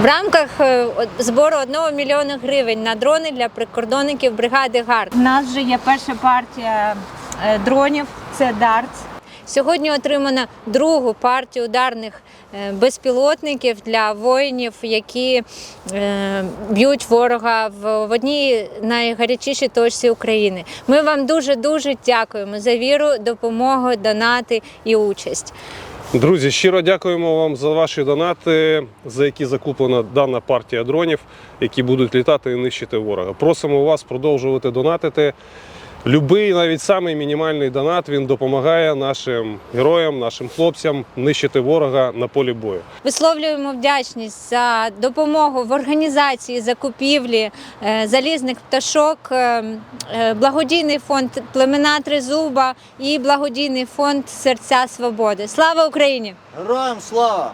В рамках е, збору 1 мільйона гривень на дрони для прикордонників бригади ГАРД. У нас вже є перша партія е, дронів, це Дартс. Сьогодні отримано другу партію ударних е, безпілотників для воїнів, які б'ють ворога в одній найгарячішій точці України. Ми вам дуже дуже дякуємо за віру, допомогу, донати і участь. Друзі, щиро дякуємо вам за ваші донати, за які закуплена дана партія дронів, які будуть літати і нищити ворога. Просимо вас продовжувати донатити. Любий, навіть самий мінімальний донат він допомагає нашим героям, нашим хлопцям нищити ворога на полі бою. Висловлюємо вдячність за допомогу в організації закупівлі е, залізних пташок, е, е, благодійний фонд Племена Тризуба і благодійний фонд Серця Свободи. Слава Україні! Героям слава!